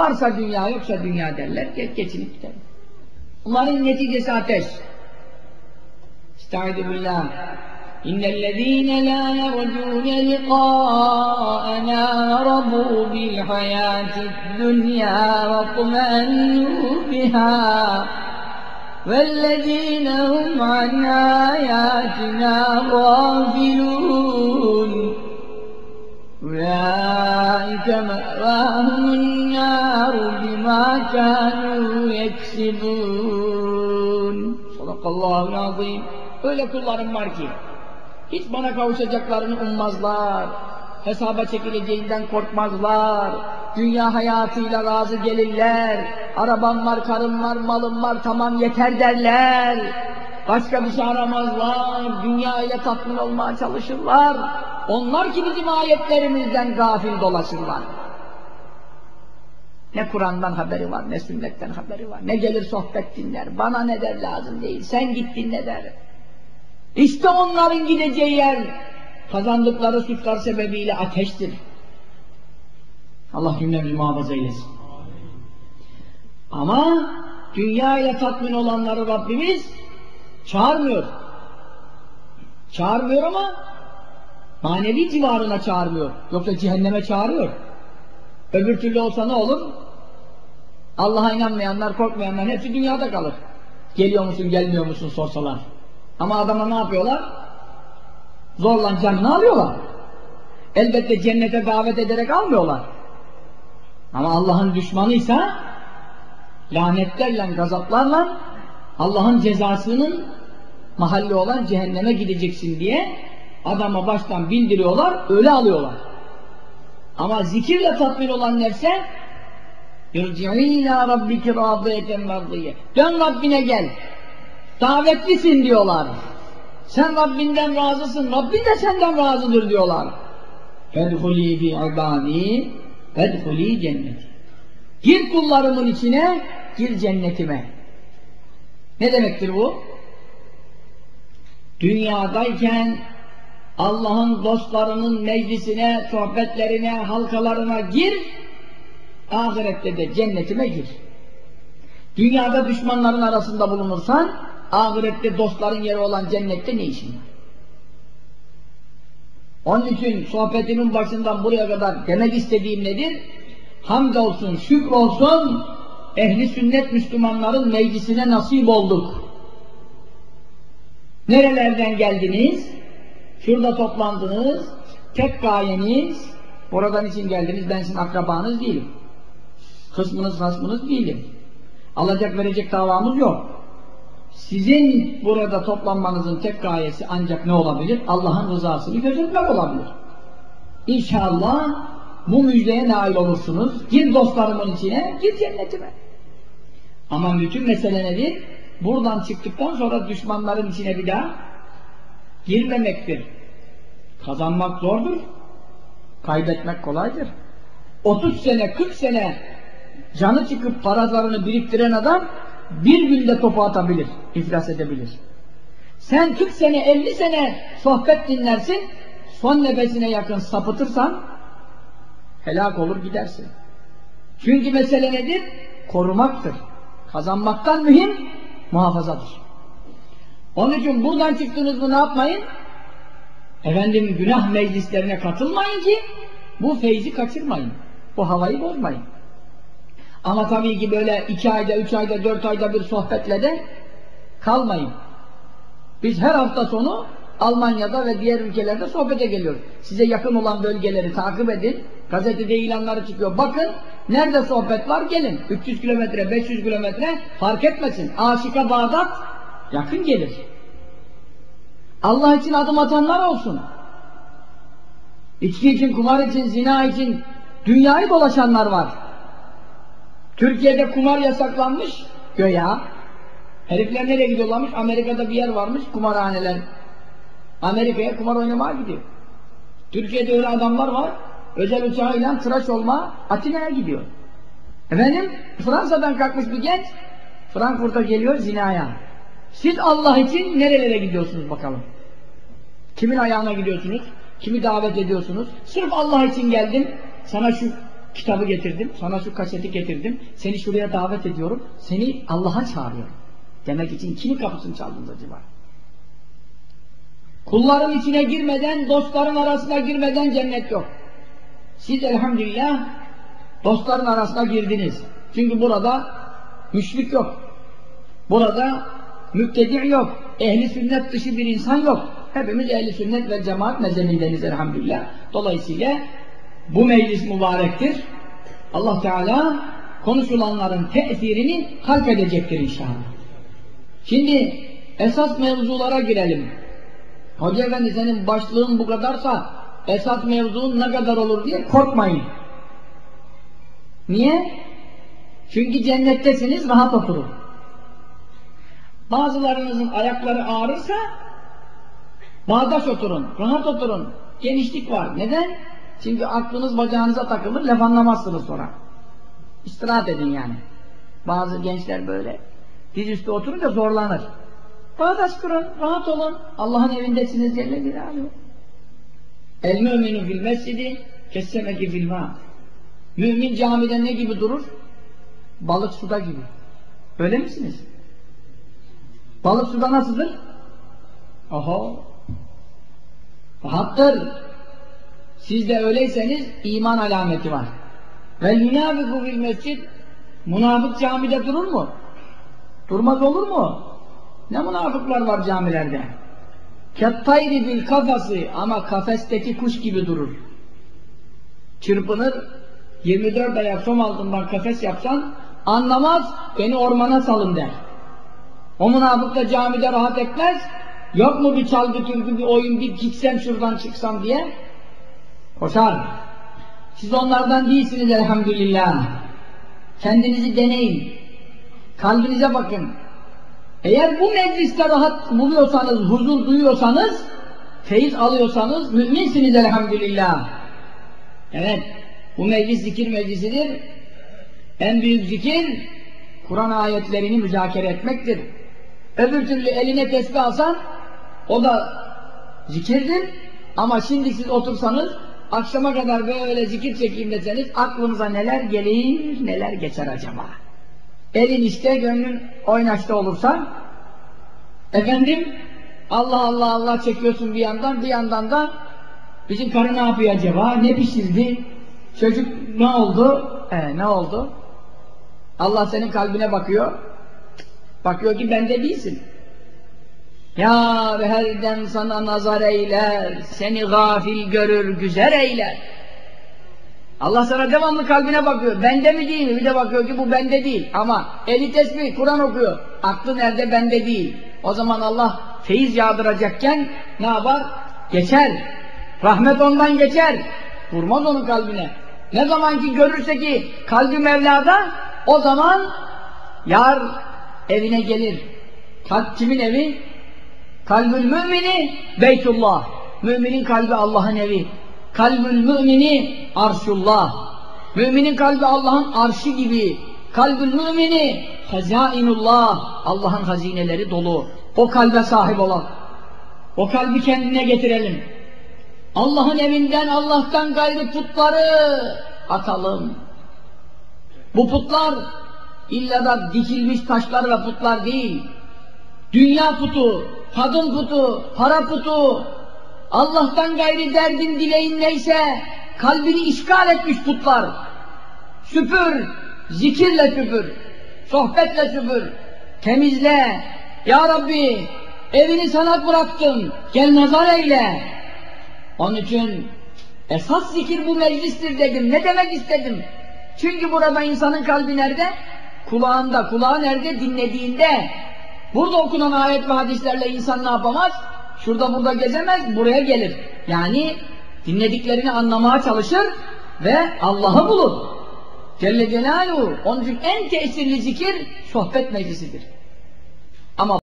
Varsa dünya yoksa dünya derler. Geç, geçinip gider. Bunların neticesi ateş. Estaizu billah. إن الذين لا يرجون لقاءنا رضوا بالحياة الدنيا واطمأنوا بها والذين هم عن آياتنا غافلون أولئك مأواهم النار بما كانوا يكسبون صدق الله العظيم Öyle kullarım var ki hiç bana kavuşacaklarını ummazlar. Hesaba çekileceğinden korkmazlar. Dünya hayatıyla razı gelirler. Arabam var, karım var, malım var, tamam yeter derler. Başka bir şey aramazlar. Dünya ile tatmin olmaya çalışırlar. Onlar ki bizim ayetlerimizden gafil dolaşırlar. Ne Kur'an'dan haberi var, ne sünnetten haberi var. Ne gelir sohbet dinler. Bana ne der lazım değil. Sen git dinle der. İşte onların gideceği yer kazandıkları suçlar sebebiyle ateştir. Allah cümlemizi muhafaza eylesin. Ama dünya ile tatmin olanları Rabbimiz çağırmıyor. Çağırmıyor ama manevi civarına çağırmıyor. Yoksa cehenneme çağırıyor. Öbür türlü olsa ne olur? Allah'a inanmayanlar, korkmayanlar hepsi dünyada kalır. Geliyor musun, gelmiyor musun sorsalar. Ama adama ne yapıyorlar? Zorla canını alıyorlar. Elbette cennete davet ederek almıyorlar. Ama Allah'ın düşmanıysa lanetlerle, gazaplarla Allah'ın cezasının mahalli olan cehenneme gideceksin diye adama baştan bildiriyorlar, öyle alıyorlar. Ama zikirle tatmin olan nefse Yurci'ilâ rabbiki râdiyeten râdiye Dön Rabbine gel. Davetlisin diyorlar. Sen Rabbinden razısın, Rabbin de senden razıdır diyorlar. Fedhulî fî ibâdî fedhulî cenneti. Gir kullarımın içine, gir cennetime. Ne demektir bu? Dünyadayken Allah'ın dostlarının meclisine, sohbetlerine, halkalarına gir, ahirette de cennetime gir. Dünyada düşmanların arasında bulunursan, ahirette dostların yeri olan cennette ne işin var? Onun için sohbetimin başından buraya kadar demek istediğim nedir? Şükür olsun, ehli sünnet Müslümanların meclisine nasip olduk. Nerelerden geldiniz? Şurada toplandınız, tek gayeniz, oradan için geldiniz, ben sizin akrabanız değilim. Kısmınız, hasmınız değilim. Alacak verecek davamız yok. Sizin burada toplanmanızın tek gayesi ancak ne olabilir? Allah'ın rızasını gözetmek olabilir. İnşallah bu müjdeye nail olursunuz. Gir dostlarımın içine, gir cennetime. Ama bütün mesele nedir? Buradan çıktıktan sonra düşmanların içine bir daha girmemektir. Kazanmak zordur. Kaybetmek kolaydır. 30 sene, 40 sene canı çıkıp paralarını biriktiren adam bir günde topu atabilir, iflas edebilir. Sen 40 sene, 50 sene sohbet dinlersin, son nefesine yakın sapıtırsan helak olur gidersin. Çünkü mesele nedir? Korumaktır. Kazanmaktan mühim muhafazadır. Onun için buradan çıktınız mı ne yapmayın? Efendim günah meclislerine katılmayın ki bu feyzi kaçırmayın. Bu havayı bozmayın. Ama tabii ki böyle iki ayda, üç ayda, dört ayda bir sohbetle de kalmayın. Biz her hafta sonu Almanya'da ve diğer ülkelerde sohbete geliyoruz. Size yakın olan bölgeleri takip edin. Gazetede ilanları çıkıyor. Bakın nerede sohbet var gelin. 300 kilometre, 500 kilometre fark etmesin. Aşika Bağdat yakın gelir. Allah için adım atanlar olsun. İçki için, kumar için, zina için dünyayı dolaşanlar var. Türkiye'de kumar yasaklanmış göya. Herifler nereye gidiyorlarmış? Amerika'da bir yer varmış kumarhaneler. Amerika'ya kumar oynamaya gidiyor. Türkiye'de öyle adamlar var. Özel uçağıyla tıraş olma Atina'ya gidiyor. Efendim Fransa'dan kalkmış bir genç Frankfurt'a geliyor zinaya. Siz Allah için nerelere gidiyorsunuz bakalım? Kimin ayağına gidiyorsunuz? Kimi davet ediyorsunuz? Sırf Allah için geldim. Sana şu kitabı getirdim, sana şu kaseti getirdim, seni şuraya davet ediyorum, seni Allah'a çağırıyorum. Demek için kimin kapısını çaldınız acaba? Kulların içine girmeden, dostların arasına girmeden cennet yok. Siz elhamdülillah dostların arasına girdiniz. Çünkü burada müşrik yok. Burada müptedi yok. Ehli sünnet dışı bir insan yok. Hepimiz ehli sünnet ve cemaat mezhebindeniz elhamdülillah. Dolayısıyla bu meclis mübarektir. Allah Teala konuşulanların tesirini halk edecektir inşallah. Şimdi esas mevzulara girelim. Hoca Efendi senin başlığın bu kadarsa esas mevzuun ne kadar olur diye korkmayın. Niye? Çünkü cennettesiniz rahat oturun. Bazılarınızın ayakları ağrırsa bağdaş oturun, rahat oturun. Genişlik var. Neden? Çünkü aklınız bacağınıza takılır, laf anlamazsınız sonra. İstirahat edin yani. Bazı gençler böyle dizüstü oturunca zorlanır. Bağdaş kurun, rahat olun. Allah'ın evindesiniz Celle Celaluhu. El müminu fil mescidi kessemeki fil ma. Mümin camide ne gibi durur? Balık suda gibi. Öyle misiniz? Balık suda nasıldır? Oho. Rahattır. Siz de öyleyseniz iman alameti var. Vel münafiku fil mescid Münafık camide durur mu? Durmaz olur mu? Ne münafıklar var camilerde? Kettayri bil kafası ama kafesteki kuş gibi durur. Çırpınır, 24 ayak som altından kafes yapsan anlamaz, beni ormana salın der. O münafık da camide rahat etmez, yok mu bir çalgı türkü, bir oyun, bir gitsem şuradan çıksam diye koşar. Siz onlardan değilsiniz elhamdülillah. Kendinizi deneyin. Kalbinize bakın. Eğer bu mecliste rahat buluyorsanız, huzur duyuyorsanız, feyiz alıyorsanız müminsiniz elhamdülillah. Evet, bu meclis zikir meclisidir. En büyük zikir, Kur'an ayetlerini müzakere etmektir. Öbür türlü eline tesbih alsan, o da zikirdir. Ama şimdi siz otursanız, akşama kadar böyle zikir çekeyim deseniz, aklınıza neler gelir, neler geçer acaba? Elin işte, gönlün oynaşta olursa, efendim, Allah Allah Allah çekiyorsun bir yandan, bir yandan da bizim karı ne yapıyor acaba, ne pişirdi, çocuk ne oldu, ee, ne oldu? Allah senin kalbine bakıyor, bakıyor ki bende değilsin. Ya her dem sana nazar eyler, seni gafil görür, güzel eyler. Allah sana devamlı kalbine bakıyor. Bende mi değil mi? Bir de bakıyor ki bu bende değil. Ama eli tesbih, Kur'an okuyor. Aklı nerede? Bende değil. O zaman Allah feyiz yağdıracakken ne yapar? Geçer. Rahmet ondan geçer. Vurmaz onun kalbine. Ne zaman ki görürse ki kalbi Mevla'da o zaman yar evine gelir. Kalp kimin evi? Kalbül mümini Beytullah. Müminin kalbi Allah'ın evi. Kalbül mümini arşullah. Müminin kalbi Allah'ın arşı gibi. Kalbül mümini hazainullah. Allah'ın hazineleri dolu. O kalbe sahip olan. O kalbi kendine getirelim. Allah'ın evinden Allah'tan gayrı putları atalım. Bu putlar illa da dikilmiş taşlar ve putlar değil. Dünya putu, kadın putu, para putu, Allah'tan gayri derdin dileğin neyse kalbini işgal etmiş putlar. Süpür, zikirle süpür, sohbetle süpür, temizle. Ya Rabbi evini sana bıraktım, gel nazar eyle. Onun için esas zikir bu meclistir dedim. Ne demek istedim? Çünkü burada insanın kalbi nerede? Kulağında. Kulağı nerede? Dinlediğinde. Burada okunan ayet ve hadislerle insan ne yapamaz? Şurada burada gezemez, buraya gelir. Yani dinlediklerini anlamaya çalışır ve Allah'ı bulur. Celle Celaluhu. Onun için en tesirli zikir sohbet meclisidir. Ama